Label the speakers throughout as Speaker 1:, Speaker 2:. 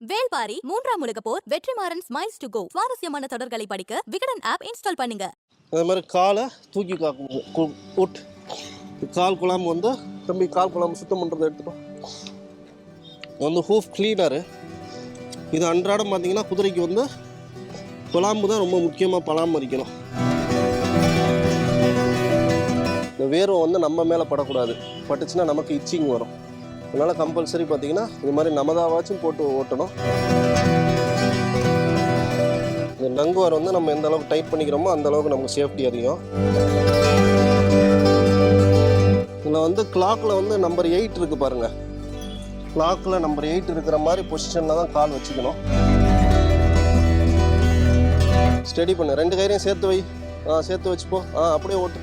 Speaker 1: Velpari Moondram Ulaga Por Vetrimaaran smiles to go சுவாரஸ்யமான தொடர்களை படிக்க விகடன் ஆப் இன்ஸ்டால் பண்ணுங்க.
Speaker 2: அது மாதிரி காலை தூக்கி காக்கணும் உட் கால் குழாம் வந்து தம்பி கால் குழாம் சுத்தம் பண்ணுறதை எடுத்துட்டோம் வந்து ஹூஃப் கிளீனரு இது அன்றாடம் பார்த்தீங்கன்னா குதிரைக்கு வந்து குழாம்பு தான் ரொம்ப முக்கியமாக பராமரிக்கணும். இந்த வேர்வை வந்து நம்ம மேலே படக்கூடாது. பட்டுச்சுன்னா நமக்கு இச்சிங் வரும். அதனால் கம்பல்சரி பார்த்தீங்கன்னா இது மாதிரி நமதாவாச்சும் போட்டு ஓட்டணும். இந்த நங்குவார் வந்து நம்ம எந்த அளவுக்கு டைட் பண்ணிக்கிறோமோ அந்த அளவுக்கு நமக்கு சேஃப்டி அதிகம். இதில் வந்து கிளாக்கில் வந்து நம்பர் எயிட் இருக்குது பாருங்கள் கிளாக்கில் நம்பர் எயிட் இருக்கிற மாதிரி பொசிஷனில் தான் கால் வச்சுக்கணும். ஸ்டடி பண்ணு. ரெண்டு கயிறையும் சேர்த்து வை. ஆ சேர்த்து வச்சுப்போ. ஆ அப்படியே ஓட்டு.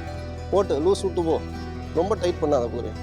Speaker 2: ஓட்டு. லூஸ் விட்டு போ. ரொம்ப டைட் பண்ணாத குதிரை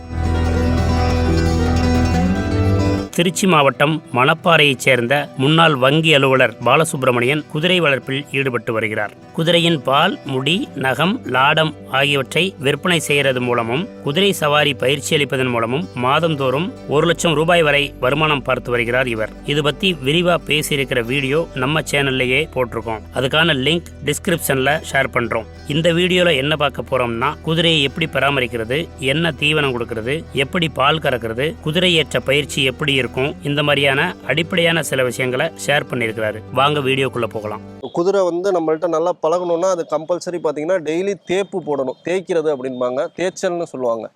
Speaker 3: திருச்சி மாவட்டம் மணப்பாறையைச் சேர்ந்த முன்னாள் வங்கி அலுவலர் பாலசுப்பிரமணியன் குதிரை வளர்ப்பில் ஈடுபட்டு வருகிறார். குதிரையின் பால் முடி நகம் லாடம் ஆகியவற்றை விற்பனை செய்கிறது மூலமும் குதிரை சவாரி பயிற்சி அளிப்பதன் மூலமும் மாதந்தோறும் ஒரு லட்சம் ரூபாய் வரை வருமானம் பார்த்து வருகிறார் இவர். இது பத்தி விரிவா பேசியிருக்கிற வீடியோ நம்ம சேனல்லையே போட்டிருக்கோம். அதுக்கான லிங்க் டிஸ்கிரிப்ஷன்ல ஷேர் பண்றோம். இந்த வீடியோல என்ன பார்க்க போறோம்னா குதிரையை எப்படி பராமரிக்கிறது என்ன தீவனம் கொடுக்கிறது எப்படி பால் கறக்கிறது குதிரை ஏற்ற பயிற்சி எப்படி இருக்கும். இந்த மாதிரியான அடிப்படையான சில விஷயங்களை ஷேர் பண்ணியிருக்கிறாரு. வாங்க வீடியோக்குள்ள போகலாம்.
Speaker 2: குதிரை வந்து நம்மள்ட்ட நல்லா பழகணும்னா அது கம்பல்சரி பார்த்தீங்கன்னா டெய்லி தேப்பு போடணும். தேய்க்கிறது அப்படின்பாங்க தேய்ச்சல்னு சொல்லுவாங்க.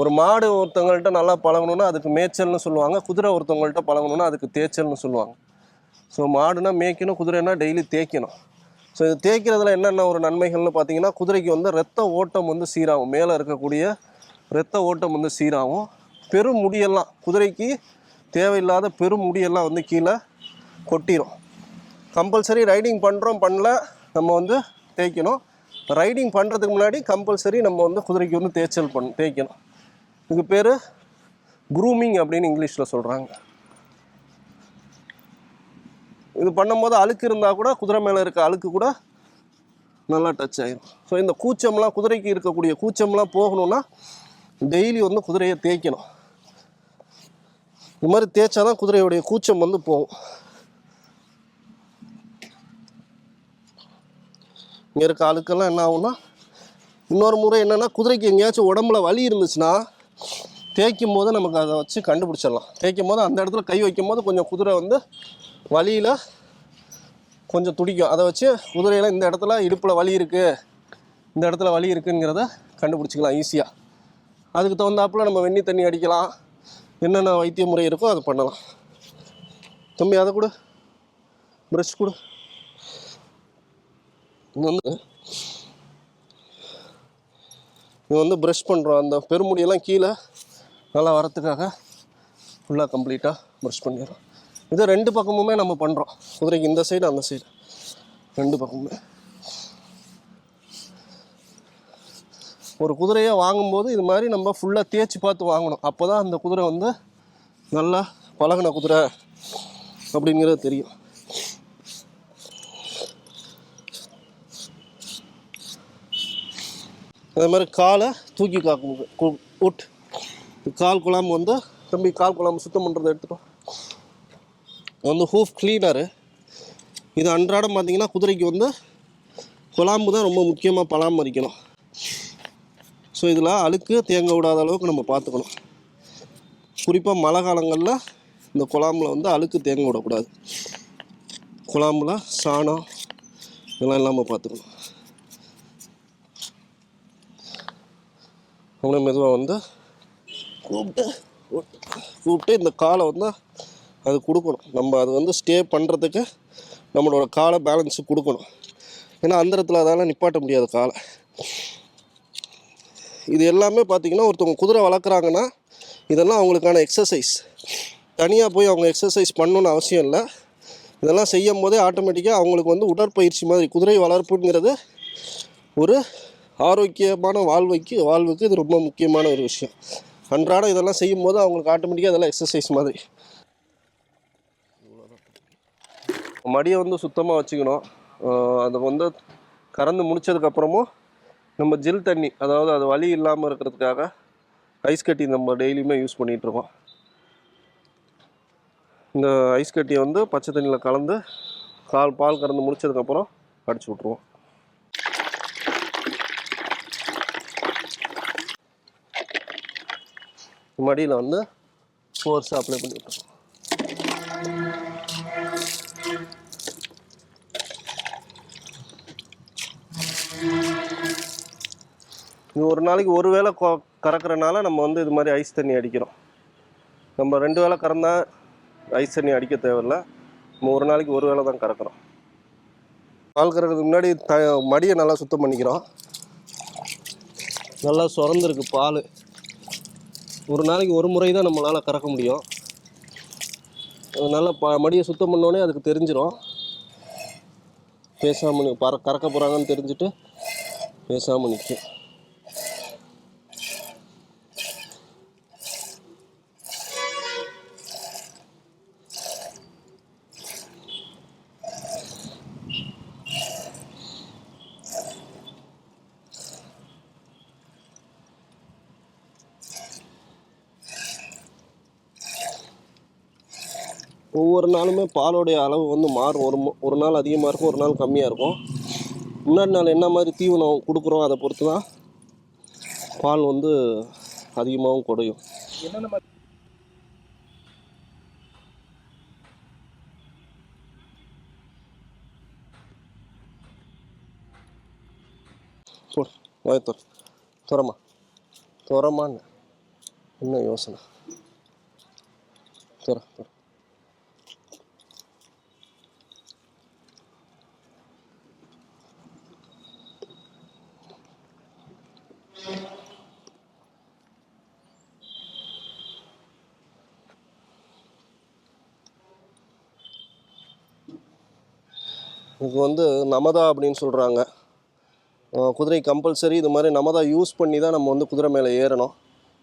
Speaker 2: ஒரு மாடு ஒருத்தவங்கள்ட்ட நல்லா பழகணும்னா அதுக்கு மேய்ச்சல்னு சொல்லுவாங்க. குதிரை ஒருத்தவங்கள்ட்ட பழகணும்னா அதுக்கு தேய்ச்சல்னு சொல்லுவாங்க. ஸோ மாடுனா மேய்க்கணும் குதிரைனா டெய்லி தேய்க்கணும். ஸோ இது தேய்க்கிறதுல என்னென்ன ஒரு நன்மைகள்னு பார்த்தீங்கன்னா குதிரைக்கு வந்து ரத்த ஓட்டம் வந்து சீராகும். மேலே இருக்கக்கூடிய ரத்த ஓட்டம் வந்து சீராகும். பெரும் முடியெல்லாம் குதிரைக்கு தேவையில்லாத பெரும் முடியெல்லாம் வந்து கீழே கொட்டிடும் கம்பல்சரி ரைடிங் பண்ணுறோம் பண்ணல நம்ம வந்து தேய்க்கணும். ரைடிங் பண்ணுறதுக்கு முன்னாடி கம்பல்சரி நம்ம வந்து குதிரைக்கு வந்து தேய்ச்சல் பண்ண தேய்க்கணும். இதுக்கு பேர் க்ரூமிங் அப்படின்னு இங்கிலீஷில் சொல்கிறாங்க இது பண்ணும்போது அழுக்கு இருந்தால் கூட குதிரை மேலே இருக்க அழுக்கு கூட நல்லா டச் ஆகிடும் ஸோ இந்த கூச்சம்லாம் குதிரைக்கு இருக்கக்கூடிய கூச்சம்லாம் போகணுன்னா டெய்லி வந்து குதிரையை தேய்க்கணும். இது மாதிரி தேய்ச்சா தான் குதிரையுடைய கூச்சம் வந்து போகும். இங்கே இருக்க ஆளுக்கெல்லாம் என்ன ஆகும்னா இன்னொரு முறை என்னென்னா குதிரைக்கு எங்கேயாச்சும் உடம்புல வலி இருந்துச்சுன்னா தேய்க்கும் போது நமக்கு அதை வச்சு கண்டுபிடிச்சிடலாம். தேய்க்கும் போது அந்த இடத்துல கை வைக்கும் போது கொஞ்சம் குதிரை வந்து வலியில் கொஞ்சம் துடிக்கும். அதை வச்சு குதிரையில் இந்த இடத்துல இடுப்பில் வலி இருக்குது இந்த இடத்துல வலி இருக்குங்கிறத கண்டுபிடிச்சிக்கலாம் ஈஸியாக அதுக்கு தகுந்தாப்புல நம்ம வெந்நி தண்ணி அடிக்கலாம். என்னென்ன வைத்திய முறை இருக்கோ அதை பண்ணலாம். தம்பி அதை கொடு. ப்ரஷ் கொடு. இது வந்து இது வந்து ப்ரஷ் பண்ணுறோம் அந்த பெருமுடியெல்லாம் கீழே நல்லா வரத்துக்காக ஃபுல்லாக கம்ப்ளீட்டாக ப்ரஷ் பண்ணிடுறோம். இது ரெண்டு பக்கமுமே நம்ம பண்ணுறோம் குதிரைக்கு இந்த சைடு அந்த சைடு ரெண்டு பக்கமுமே. ஒரு குதிரையை வாங்கும்போது இது மாதிரி நம்ம ஃபுல்லாக தேய்ச்சி பார்த்து வாங்கணும். அப்போ தான் அந்த குதிரை வந்து நல்லா பழகுன குதிரை அப்படிங்கிறது தெரியும். அதே மாதிரி காலை தூக்கி காக்கணும். கு- உட் கால் குழாம்பு வந்து தம்பி கால் குழாம்பு சுத்தம் பண்ணுறதை எடுத்துட்டோம் வந்து ஹூஃப் கிளீனரு இது அன்றாடம் பார்த்திங்கன்னா குதிரைக்கு வந்து குழாம்பு தான் ரொம்ப முக்கியமாக பராமரிக்கணும். ஸோ இதில் அழுக்கு தேங்க விடாத அளவுக்கு நம்ம பார்த்துக்கணும். குறிப்பாக மழை காலங்களில் இந்த குழாம்புல வந்து அழுக்கு தேங்க விடக்கூடாது. குழாம்புல சாணம் இதெல்லாம் இல்லாமல் பார்த்துக்கணும். அப்படியே மெதுவாக வந்து கூப்பிட்டு கூப்பிட்டு இந்த காலை வந்து அது கொடுக்கணும். நம்ம அது வந்து ஸ்டே பண்ணுறதுக்கு நம்மளோட காலை பேலன்ஸு கொடுக்கணும். ஏன்னா அந்த இடத்துல அதால் நிப்பாட்ட முடியாது காலை. இது எல்லாமே பார்த்தீங்கன்னா ஒருத்தவங்க குதிரை வளர்க்குறாங்கன்னா இதெல்லாம் அவங்களுக்கான எக்ஸசைஸ் தனியாக போய் அவங்க எக்ஸசைஸ் பண்ணணும்னு அவசியம் இல்லை. இதெல்லாம் செய்யும் போதே ஆட்டோமேட்டிக்காக அவங்களுக்கு வந்து உடற்பயிற்சி மாதிரி குதிரை வளர்ப்புங்கிறது ஒரு ஆரோக்கியமான வாழ்வைக்கு வாழ்வுக்கு இது ரொம்ப முக்கியமான ஒரு விஷயம். அன்றாடம் இதெல்லாம் செய்யும் போது அவங்களுக்கு ஆட்டோமேட்டிக்காக இதெல்லாம் எக்ஸசைஸ் மாதிரி. மடியை வந்து சுத்தமாக வச்சுக்கணும். அதை வந்து கறந்து முடிச்சதுக்கப்புறமும் நம்ம ஜில் தண்ணி அதாவது அது வலி இல்லாமல் இருக்கிறதுக்காக ஐஸ் கட்டி நம்ம டெய்லியுமே யூஸ் பண்ணிகிட்ருக்கோம் இந்த ஐஸ் கட்டியை வந்து பச்சை தண்ணியில் கலந்து கால் பால் கறந்து முடிச்சதுக்கப்புறம் அடிச்சு விட்ருவோம் மடியில் வந்து ஃபோர்ஸை அப்ளை பண்ணி விட்ருவோம் இது ஒரு நாளைக்கு ஒரு வேளை கொ- நம்ம வந்து இது மாதிரி ஐஸ் தண்ணி அடிக்கிறோம். நம்ம ரெண்டு வேளை கறந்தா ஐஸ் தண்ணி அடிக்க தேவையில்ல. நம்ம ஒரு நாளைக்கு ஒரு வேளை தான் கறக்குறோம். பால் கறக்கிறதுக்கு முன்னாடி த மடியை நல்லா சுத்தம் பண்ணிக்கிறோம். நல்லா சுரந்துருக்கு பால். ஒரு நாளைக்கு ஒரு முறை தான் நம்மளால் கறக்க முடியும். அதனால் ப மடியை சுத்தம் பண்ணோடனே அதுக்கு தெரிஞ்சிடும் பேசாமல் பற கறக்க போகிறாங்கன்னு தெரிஞ்சுட்டு பேசாமல் நிற்கும் ஒவ்வொரு நாளுமே பாலோடைய அளவு வந்து மாறும். ஒரு ஒரு நாள் அதிகமாக இருக்கும் ஒரு நாள் கம்மியாக இருக்கும். முன்னாடி நாள் என்ன மாதிரி தீவனம் கொடுக்குறோம் அதை பொறுத்து தான் பால் வந்து அதிகமாகவும் குறையும்.
Speaker 4: என்னென்ன
Speaker 2: போடு வாயத்தோர் துறமா. துறமான்னு. என்ன யோசனை? துற துற. இதுக்கு வந்து நமதா அப்படின்னு சொல்கிறாங்க குதிரை கம்பல்சரி இது மாதிரி நமதா யூஸ் பண்ணி தான் நம்ம வந்து குதிரை மேலே ஏறணும்.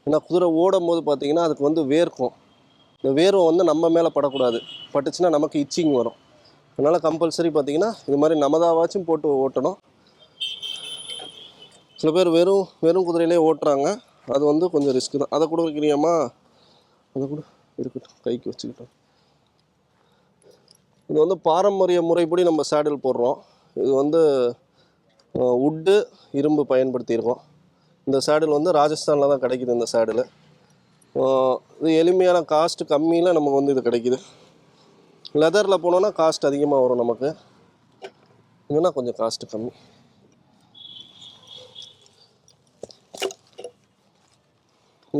Speaker 2: ஏன்னா குதிரை ஓடும் போது பார்த்திங்கன்னா அதுக்கு வந்து வேர்க்கும். இந்த வேர்வை வந்து நம்ம மேலே படக்கூடாது. பட்டுச்சுன்னா நமக்கு இச்சிங் வரும். அதனால் கம்பல்சரி பார்த்தீங்கன்னா இது மாதிரி நமதாவாச்சும் போட்டு ஓட்டணும். சில பேர் வெறும் வெறும் குதிரையிலே ஓட்டுறாங்க. அது வந்து கொஞ்சம் ரிஸ்க் தான். அதை கூட வைக்கிறியாம்மா அதை கூட. இருக்கட்டும். கைக்கு வச்சுக்கிட்டோம். இது வந்து பாரம்பரிய முறைப்படி நம்ம சேடில் போடுறோம். இது வந்து உட்டு இரும்பு பயன்படுத்தியிருக்கோம். இந்த சேடில் வந்து ராஜஸ்தானில் தான் கிடைக்குது இந்த சேடில். இது எளிமையான காஸ்ட் கம்மியில் நமக்கு வந்து இது கிடைக்குது. லெதரில் போனோன்னா காஸ்ட் அதிகமாக வரும் நமக்கு. இதுனா கொஞ்சம் காஸ்ட் கம்மி.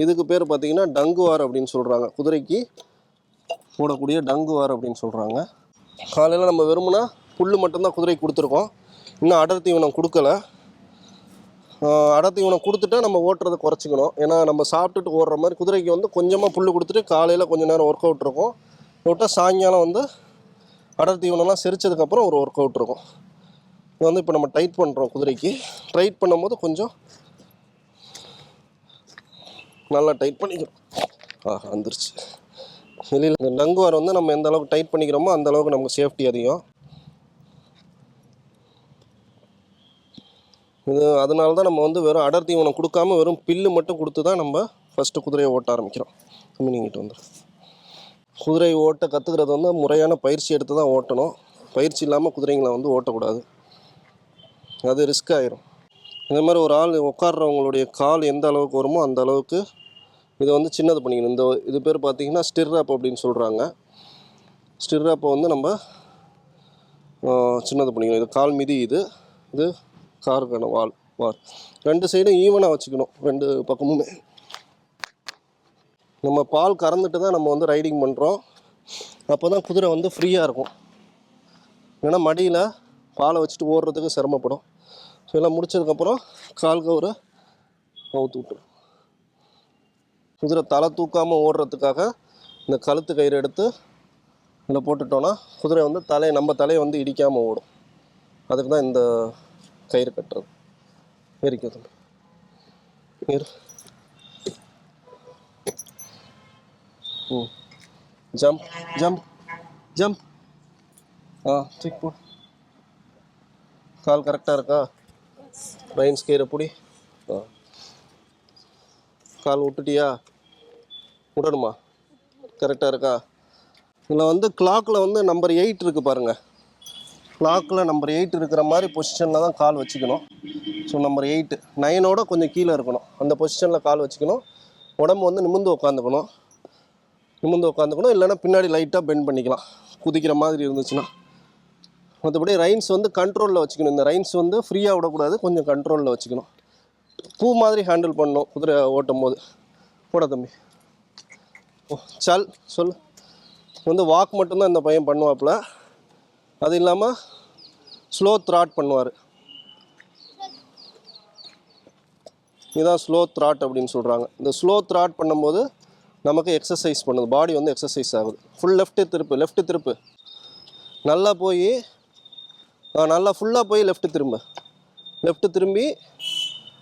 Speaker 2: இதுக்கு பேர் பார்த்தீங்கன்னா டங்குவார் அப்படின்னு சொல்கிறாங்க குதிரைக்கு போடக்கூடிய டங்குவார் அப்படின்னு சொல்கிறாங்க காலையில் நம்ம வெறுமனா புல் மட்டும்தான் குதிரைக்கு கொடுத்துருக்கோம். இன்னும் அடர் தீவனம் கொடுக்கல. அடர் தீவனம் கொடுத்துட்டா நம்ம ஓட்டுறதை குறைச்சிக்கணும். ஏன்னா நம்ம சாப்பிட்டுட்டு ஓடுற மாதிரி குதிரைக்கு வந்து கொஞ்சமாக புல் கொடுத்துட்டு காலையில் கொஞ்ச நேரம் ஒர்க் அவுட் இருக்கும். விட்டால் சாயங்காலம் வந்து அடர் தீவனம்லாம் செரிச்சதுக்கப்புறம் ஒரு ஒர்க் அவுட் இருக்கும். இது வந்து இப்போ நம்ம டைட் பண்ணுறோம் குதிரைக்கு. டைட் பண்ணும்போது கொஞ்சம் நல்லா டைட் பண்ணிக்கிறோம். ஆ வந்துருச்சு. வெளியில் இந்த நங்குவார் வந்து நம்ம எந்த அளவுக்கு டைட் பண்ணிக்கிறோமோ அந்த அளவுக்கு நமக்கு சேஃப்டி அதிகம். இது அதனால தான் நம்ம வந்து வெறும் அடர் தீவனம் கொடுக்காம வெறும் பில்லு மட்டும் கொடுத்து தான் நம்ம ஃபஸ்ட்டு குதிரையை ஓட்ட ஆரம்பிக்கிறோம். மீனிங்கிட்டு வந்து குதிரை ஓட்ட கற்றுக்கிறது வந்து முறையான பயிற்சி எடுத்து தான் ஓட்டணும். பயிற்சி இல்லாமல் குதிரைங்களை வந்து ஓட்டக்கூடாது. அது ரிஸ்க் ஆயிரும். இதே மாதிரி ஒரு ஆள் உட்கார்றவங்களுடைய கால் எந்த அளவுக்கு வருமோ அந்த அளவுக்கு இதை வந்து சின்னது பண்ணிக்கணும். இந்த இது பேர் பார்த்தீங்கன்னா ஸ்டிர்அப் அப்படின்னு சொல்கிறாங்க ஸ்டிர்அப்பை வந்து நம்ம சின்னது பண்ணிக்கணும். இது கால் மிதி இது. இது காருக்கான வால் வால். ரெண்டு சைடும் ஈவனாக வச்சுக்கணும். ரெண்டு பக்கமுமே. நம்ம பால் கறந்துட்டு தான் நம்ம வந்து ரைடிங் பண்ணுறோம் அப்போ தான் குதிரை வந்து ஃப்ரீயாக இருக்கும். ஏன்னா மடியில் பாலை வச்சுட்டு ஓடுறதுக்கு சிரமப்படும். ஸோ எல்லாம் முடிச்சதுக்கப்புறம் கால் கவுரை அவுத்து விட்டுரும். குதிரை தலை தூக்காமல் ஓடுறதுக்காக இந்த கழுத்து கயிறு எடுத்து இதில் போட்டுட்டோன்னா குதிரை வந்து தலையை நம்ம தலையை வந்து இடிக்காமல் ஓடும். அதுக்கு தான் இந்த கயிறு கட்டுறது. ஏறிக்கிறது இரு. ம். Jump jump jump. ஆ தூக்கி போ கால் கரெக்டாக இருக்கா? ரைன்ஸ் கயிறை பிடி. ஆ. கால் விட்டுட்டியா? விடணுமா கரெக்டாக இருக்கா? இதில் வந்து கிளாக்கில் வந்து நம்பர் எயிட் இருக்குது பாருங்கள் கிளாக்கில் நம்பர் எயிட் இருக்கிற மாதிரி பொசிஷனில் தான் கால் வச்சுக்கணும். ஸோ நம்பர் எயிட்டு நைனோட கொஞ்சம் கீழே இருக்கணும். அந்த பொசிஷனில் கால் வச்சுக்கணும். உடம்பு வந்து நிமிர்ந்து உட்காந்துக்கணும். நிமிர்ந்து உட்காந்துக்கணும். இல்லைன்னா பின்னாடி லைட்டாக பெண்ட் பண்ணிக்கலாம். குதிக்கிற மாதிரி இருந்துச்சுன்னா. மற்றபடி ரைன்ஸ் வந்து கண்ட்ரோலில் வச்சுக்கணும். இந்த ரைன்ஸ் வந்து ஃப்ரீயாக விடக்கூடாது. கொஞ்சம் கண்ட்ரோலில் வச்சுக்கணும். பூ மாதிரி ஹேண்டில் பண்ணணும். குதிரை ஓட்டும் போது போட தம்பி. சல் சொல். வந்து வாக் மட்டும்தான் இந்த பையன் பண்ணுவாப்புல. அது இல்லாமல் ஸ்லோ த்ராட் பண்ணுவார். இதுதான் ஸ்லோ த்ராட் அப்படின்னு சொல்கிறாங்க இந்த ஸ்லோ த்ராட் பண்ணும்போது நமக்கு எக்ஸசைஸ் பண்ணுது. பாடி வந்து எக்ஸசைஸ் ஆகுது. ஃபுல் லெஃப்ட்டு திருப்பு லெஃப்ட்டு திருப்பு. நல்லா போய் நல்லா ஃபுல்லாக போய் லெஃப்ட்டு திரும்ப. லெஃப்ட்டு திரும்பி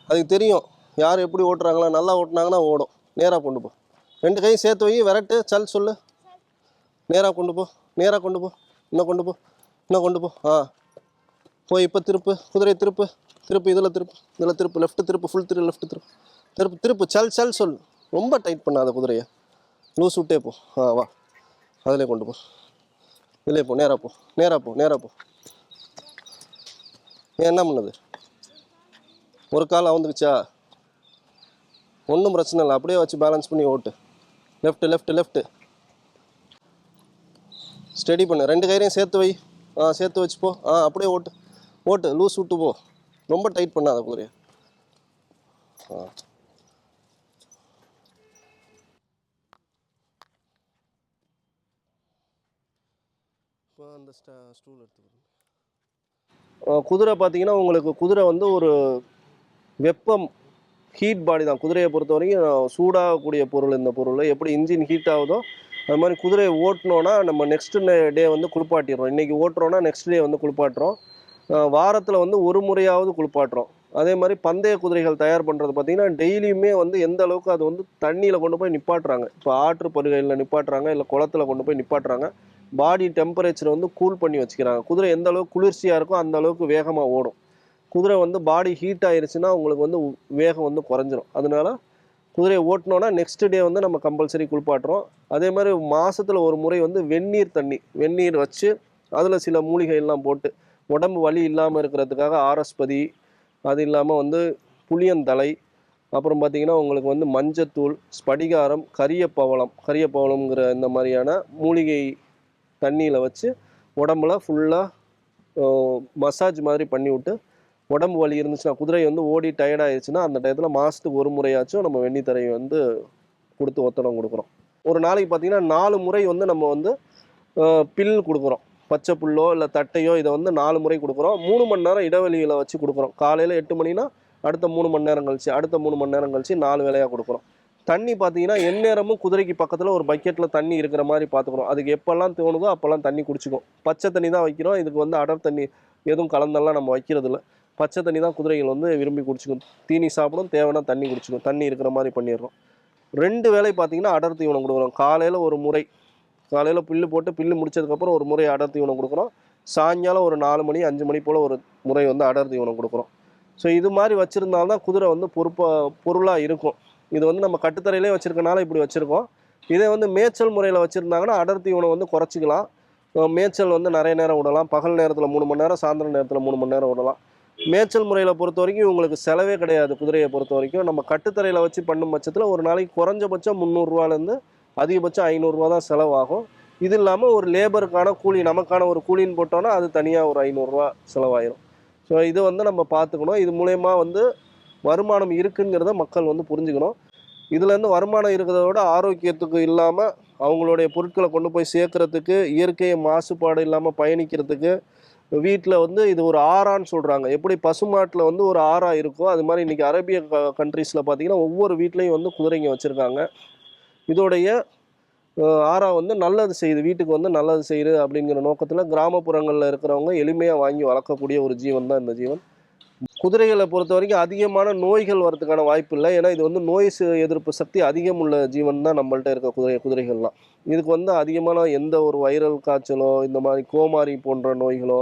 Speaker 2: அதுக்கு தெரியும். யார் எப்படி ஓட்டுறாங்களா நல்லா ஓட்டுனாங்கன்னா ஓடும். நேராக கொண்டு போ. ரெண்டு கையும் சேர்த்து வை விரட்டு சல் சொல்லு. நேராக கொண்டு போ நேராக கொண்டு போ இன்னும் கொண்டு போ இன்னும் கொண்டு போ. ஆ. போய் இப்போ திருப்பு குதிரை திருப்பு திருப்பு இதில் திருப்பு இதில் திருப்பு லெஃப்ட் திருப்பு ஃபுல் திரு லெஃப்ட் திருப்பு. திருப்பு திருப்பு சல் சல் சொல் ரொம்ப டைட் பண்ணாத குதிரையை. லூஸ் விட்டே போ. ஆ வா. அதிலே கொண்டு போ. இதிலே போ நேராக போ நேராக போ நேராக போ. ஏன் என்ன பண்ணுது? ஒரு கால் அவுந்துக்குச்சா ஒன்றும் பிரச்சனை இல்லை. அப்படியே வச்சு பேலன்ஸ் பண்ணி ஓட்டு. லெஃப்ட் லெஃப்ட் லெஃப்ட் ஸ்டடி பண்ணு. ரெண்டு கயிறையும் சேர்த்து வை. ஆ சேர்த்து வச்சுப்போ. ஆ அப்படியே ஓட்டு. ஓட்டு. லூஸ் விட்டு போ. ரொம்ப டைட் பண்ணாத குதிரையை. ஆ. இப்போ அந்த ஸ்டூல் எடுத்துக்கிறேன் குதிரை பார்த்தீங்கன்னா உங்களுக்கு குதிரை வந்து ஒரு வெப்பம் ஹீட் பாடி தான். குதிரையை பொறுத்த வரைக்கும் சூடாகக்கூடிய பொருள் இந்த பொருள் எப்படி இன்ஜின் ஹீட் ஆகுதோ அது மாதிரி குதிரையை ஓட்டினோன்னா நம்ம நெக்ஸ்ட் டே வந்து குளிப்பாட்டிடுறோம். இன்றைக்கி ஓட்டுறோன்னா நெக்ஸ்ட் டே வந்து குளிப்பாட்டுறோம். வாரத்தில் வந்து ஒரு முறையாவது குளிப்பாட்டுறோம். அதே மாதிரி பந்தய குதிரைகள் தயார் பண்ணுறது பார்த்திங்கன்னா டெய்லியுமே வந்து எந்த அளவுக்கு அது வந்து தண்ணியில் கொண்டு போய் நிப்பாட்டுறாங்க. இப்போ ஆற்று பருகையில் நிப்பாட்டுறாங்க இல்லை குளத்துல கொண்டு போய் நிப்பாட்டுறாங்க. பாடி டெம்பரேச்சரை வந்து கூல் பண்ணி வச்சுக்கிறாங்க. குதிரை எந்த அளவுக்கு குளிர்ச்சியாக இருக்கோ அந்த அளவுக்கு வேகமாக ஓடும். குதிரை வந்து பாடி ஹீட் ஆயிருச்சுன்னா உங்களுக்கு வந்து வேகம் வந்து குறைஞ்சிரும். அதனால குதிரையை ஓட்டினோன்னா நெக்ஸ்ட் டே வந்து நம்ம கம்பல்சரி குளிப்பாட்டுறோம். அதே மாதிரி மாதத்தில் ஒரு முறை வந்து வெந்நீர் தண்ணி வெந்நீர் வச்சு அதில் சில மூலிகையெல்லாம் போட்டு உடம்பு வலி இல்லாமல் இருக்கிறதுக்காக ஆரஸ்பதி அது இல்லாமல் வந்து புளியந்தலை அப்புறம் பார்த்தீங்கன்னா உங்களுக்கு வந்து மஞ்சத்தூள் ஸ்படிகாரம் கரிய பவளம் கரிய பவளம்ங்கிற இந்த மாதிரியான மூலிகை தண்ணியில் வச்சு உடம்புல ஃபுல்லாக மசாஜ் மாதிரி பண்ணி விட்டு உடம்பு வலி இருந்துச்சுன்னா குதிரை வந்து ஓடி டயர்ட் ஆயிருச்சுன்னா அந்த டயத்தில் மாதத்துக்கு ஒரு முறையாச்சும் நம்ம வெந்நீர் தரையை வந்து கொடுத்து ஒத்தடம் கொடுக்குறோம். ஒரு நாளைக்கு பார்த்தீங்கன்னா நாலு முறை வந்து நம்ம வந்து பில் கொடுக்குறோம். பச்சை புல்லோ இல்லை தட்டையோ இதை வந்து நாலு முறை கொடுக்குறோம். மூணு மணி நேரம் இடைவெளியில் வச்சு கொடுக்குறோம். காலையில் எட்டு மணினா அடுத்த மூணு மணி நேரம் கழிச்சு அடுத்த மூணு மணி நேரம் கழிச்சு நாலு வேலையாக கொடுக்குறோம். தண்ணி பார்த்தீங்கன்னா எந்நேரமும் குதிரைக்கு பக்கத்தில் ஒரு பக்கெட்டில் தண்ணி இருக்கிற மாதிரி பார்த்துக்குறோம் அதுக்கு எப்போல்லாம் தோணுதோ அப்போல்லாம் தண்ணி குடிச்சிக்கும். பச்சை தண்ணி தான் வைக்கிறோம். இதுக்கு வந்து அடர் தண்ணி எதுவும் கலந்தெல்லாம் நம்ம வைக்கிறதில்ல. பச்சை தண்ணி தான் குதிரைகள் வந்து விரும்பி குடிச்சிக்கும். தீனி சாப்பிடும் தேவைன்னா தண்ணி குடிச்சிக்கும். தண்ணி இருக்கிற மாதிரி பண்ணிடுறோம். ரெண்டு வேலை பார்த்தீங்கன்னா அடர் தீவனம் கொடுக்குறோம். காலையில் ஒரு முறை காலையில் புல்லு போட்டு புல்லு முடிச்சதுக்கப்புறம் ஒரு முறை அடர் தீவனம் கொடுக்குறோம். சாயங்காலம் ஒரு நாலு மணி அஞ்சு மணி போல் ஒரு முறை வந்து அடர் தீவனம் கொடுக்குறோம். ஸோ இது மாதிரி வச்சுருந்தால்தான் குதிரை வந்து பொறுப்பாக பொருளாக இருக்கும். இது வந்து நம்ம கட்டுத்தரையிலே வச்சுருக்கனால இப்படி வச்சுருக்கோம். இதே வந்து மேய்ச்சல் முறையில் வச்சுருந்தாங்கன்னா அடர் தீவனம் வந்து குறைச்சிக்கலாம். மேய்ச்சல் வந்து நிறைய நேரம் விடலாம். பகல் நேரத்தில் மூணு மணி நேரம் சாயந்தரம் நேரத்தில் மூணு மணி நேரம் விடலாம். மேய்ச்சல் முறையில் பொறுத்த வரைக்கும் உங்களுக்கு செலவே கிடையாது குதிரையை பொறுத்த வரைக்கும். நம்ம கட்டுத்தரையில் வச்சு பண்ணும் பட்சத்தில் ஒரு நாளைக்கு குறைஞ்சபட்சம் முந்நூறுரூவாலேருந்து அதிகபட்சம் ஐநூறுரூவா தான் செலவாகும். இது இல்லாமல் ஒரு லேபருக்கான கூலி நமக்கான ஒரு கூலின்னு போட்டோன்னா அது தனியாக ஒரு ஐநூறுரூவா செலவாயிரும். ஸோ இது வந்து நம்ம பார்த்துக்கணும். இது மூலயமா வந்து வருமானம் இருக்குங்கிறத மக்கள் வந்து புரிஞ்சுக்கணும். இதுலேருந்து வருமானம் இருக்கிறத விட ஆரோக்கியத்துக்கு இல்லாமல் அவங்களுடைய பொருட்களை கொண்டு போய் சேர்க்கறதுக்கு இயற்கையை மாசுபாடு இல்லாமல் பயணிக்கிறதுக்கு வீட்டில் வந்து இது ஒரு ஆறான்னு சொல்கிறாங்க எப்படி பசுமாட்டில் வந்து ஒரு ஆறா இருக்கோ அது மாதிரி இன்றைக்கி அரேபிய க கண்ட்ரீஸில் பார்த்தீங்கன்னா ஒவ்வொரு வீட்லேயும் வந்து குதிரைங்க வச்சுருக்காங்க. இதோடைய ஆறா வந்து நல்லது செய்யுது. வீட்டுக்கு வந்து நல்லது செய்யுது அப்படிங்கிற நோக்கத்தில் கிராமப்புறங்களில் இருக்கிறவங்க எளிமையாக வாங்கி வளர்க்கக்கூடிய ஒரு ஜீவன் தான் இந்த ஜீவன். குதிரைகளை பொறுத்த வரைக்கும் அதிகமான நோய்கள் வரதுக்கான வாய்ப்பு இல்லை. ஏன்னா இது வந்து நோய் எதிர்ப்பு சக்தி அதிகம் உள்ள ஜீவன் தான் நம்மள்ட்ட இருக்க குதிரை குதிரைகள்லாம். இதுக்கு வந்து அதிகமான எந்த ஒரு வைரல் காய்ச்சலோ இந்த மாதிரி கோமாரி போன்ற நோய்களோ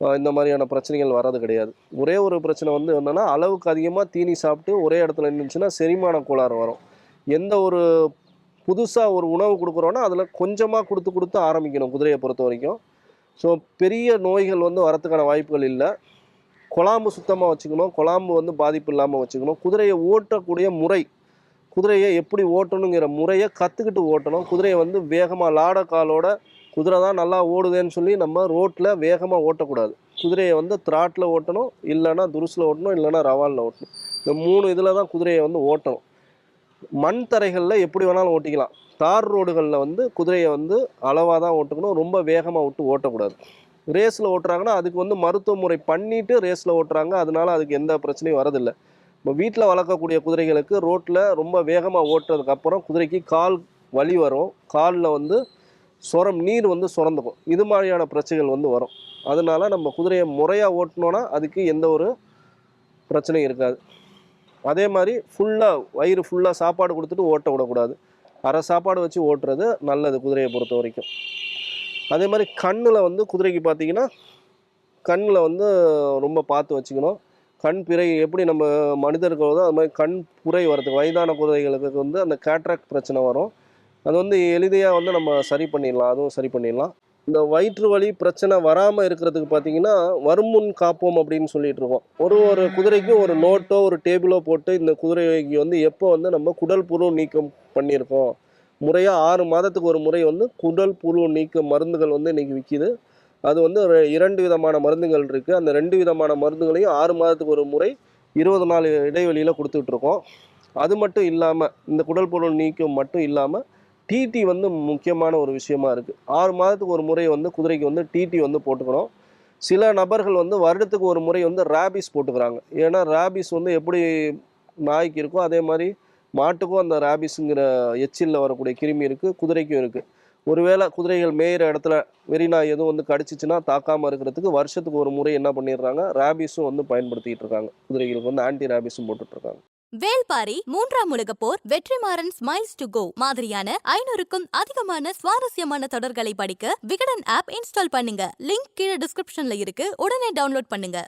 Speaker 2: இந்த மாதிரியான பிரச்சனைகள் வர்றது கிடையாது. ஒரே ஒரு பிரச்சனை வந்து என்னென்னா அளவுக்கு அதிகமாக தீனி சாப்பிட்டு ஒரே இடத்துல நின்றுச்சுன்னா செரிமான கோளாறு வரும். எந்த ஒரு புதுசாக ஒரு உணவு கொடுக்குறோன்னா அதில் கொஞ்சமாக கொடுத்து கொடுத்து ஆரம்பிக்கணும் குதிரையை பொறுத்த வரைக்கும். ஸோ பெரிய நோய்கள் வந்து வரத்துக்கான வாய்ப்புகள் இல்லை. குழாம்பு சுத்தமாக வச்சுக்கணும். குழாம்பு வந்து பாதிப்பு இல்லாமல் வச்சுக்கணும். குதிரையை ஓட்டக்கூடிய முறை குதிரையை எப்படி ஓட்டணுங்கிற முறையை கற்றுக்கிட்டு ஓட்டணும். குதிரையை வந்து வேகமாக லாட காலோட குதிரை தான் நல்லா ஓடுதேன்னு சொல்லி நம்ம ரோட்டில் வேகமாக ஓட்டக்கூடாது. குதிரையை வந்து த்ராட்டில் ஓட்டணும் இல்லைன்னா துருசில் ஓட்டணும் இல்லைன்னா ரவாலில் ஓட்டணும். இந்த மூணு இதில் தான் குதிரையை வந்து ஓட்டணும். மண் தரைகளில் எப்படி வேணாலும் ஓட்டிக்கலாம். தார் ரோடுகளில் வந்து குதிரையை வந்து அளவாக தான் ஓட்டுக்கணும் ரொம்ப வேகமாக விட்டு ஓட்டக்கூடாது. ரேஸில் ஓட்டுறாங்கன்னா அதுக்கு வந்து மருத்துவ முறை பண்ணிட்டு ரேஸில் ஓட்டுறாங்க. அதனால அதுக்கு எந்த பிரச்சனையும் வரதில்லை. இப்போ வீட்டில் வளர்க்கக்கூடிய குதிரைகளுக்கு ரோட்டில் ரொம்ப வேகமாக ஓட்டுறதுக்கப்புறம் குதிரைக்கு கால் வலி வரும். காலில் வந்து சுரம் நீர் வந்து சுரந்துக்கும். இது மாதிரியான பிரச்சனைகள் வந்து வரும். அதனால நம்ம குதிரையை முறையாக ஓட்டினோன்னா அதுக்கு எந்த ஒரு பிரச்சனையும் இருக்காது. அதே மாதிரி ஃபுல்லாக வயிறு ஃபுல்லாக சாப்பாடு கொடுத்துட்டு ஓட்ட விடக்கூடாது. அரை சாப்பாடு வச்சு ஓட்டுறது நல்லது குதிரையை பொறுத்த வரைக்கும். அதே மாதிரி கண்ணில் வந்து குதிரைக்கு பார்த்தீங்கன்னா கண்ணில் வந்து ரொம்ப பார்த்து வச்சுக்கணும். கண் பிறை எப்படி நம்ம மனிதர்கள் வந்து அது மாதிரி கண் புரை வரதுக்கு வயதான குதிரைகளுக்கு வந்து அந்த கேட்ராக்ட் பிரச்சனை வரும். அது வந்து எளிதையாக வந்து நம்ம சரி பண்ணிடலாம். அதுவும் சரி பண்ணிடலாம். இந்த வயிற்று வலி பிரச்சனை வராமல் இருக்கிறதுக்கு பார்த்தீங்கன்னா வருமுன் காப்போம் அப்படின்னு சொல்லிட்டு இருக்கோம். ஒரு ஒரு குதிரைக்கும் ஒரு நோட்டோ ஒரு டேபிளோ போட்டு இந்த குதிரைக்கு வந்து எப்போ வந்து நம்ம குடல் புழு நீக்கம் பண்ணியிருக்கோம். முறையாக ஆறு மாதத்துக்கு ஒரு முறை வந்து குடல் புழு நீக்க மருந்துகள் வந்து இன்னைக்கு விற்கிது அது வந்து ஒரு இரண்டு விதமான மருந்துகள் இருக்குது அந்த ரெண்டு விதமான மருந்துகளையும் ஆறு மாதத்துக்கு ஒரு முறை இருபது நாள் இடைவெளியில் கொடுத்துட்ருக்கோம். அது மட்டும் இல்லாமல் இந்த குடல் புழு நீக்கம் மட்டும் இல்லாமல் டிடி வந்து முக்கியமான ஒரு விஷயமா இருக்குது ஆறு மாதத்துக்கு ஒரு முறை வந்து குதிரைக்கு வந்து டிடி வந்து போட்டுக்கணும் சில நபர்கள் வந்து வருடத்துக்கு ஒரு முறை வந்து ரேபிஸ் போட்டுக்கிறாங்க. ஏன்னா ரேபிஸ் வந்து எப்படி நாய்க்கு இருக்கோ அதே மாதிரி மாட்டுக்கும் அந்த ரேபிஸுங்கிற எச்சிலில் வரக்கூடிய கிருமி இருக்குது குதிரைக்கும் இருக்குது ஒருவேளை குதிரைகள் மேயிற இடத்துல வெறிநாய் எதுவும் வந்து கடிச்சிச்சுன்னா தாக்காமல் இருக்கிறதுக்கு வருஷத்துக்கு ஒரு முறை என்ன பண்ணிடுறாங்க? ரேபிஸும் வந்து பயன்படுத்திட்டு இருக்காங்க. குதிரைகளுக்கு வந்து ஆன்டி ரேபிஸும் போட்டுட்ருக்காங்க
Speaker 1: Velpari Moondram Ulaga Por Vetrimaaran smiles to go மாதிரியான ஐநூறுக்கும் அதிகமான சுவாரஸ்யமான தொடர்களை படிக்க விகடன் ஆப் இன்ஸ்டால் பண்ணுங்க. லிங்க் கீழே டிஸ்கிரிப்ஷன்ல இருக்கு. உடனே டவுன்லோட் பண்ணுங்க.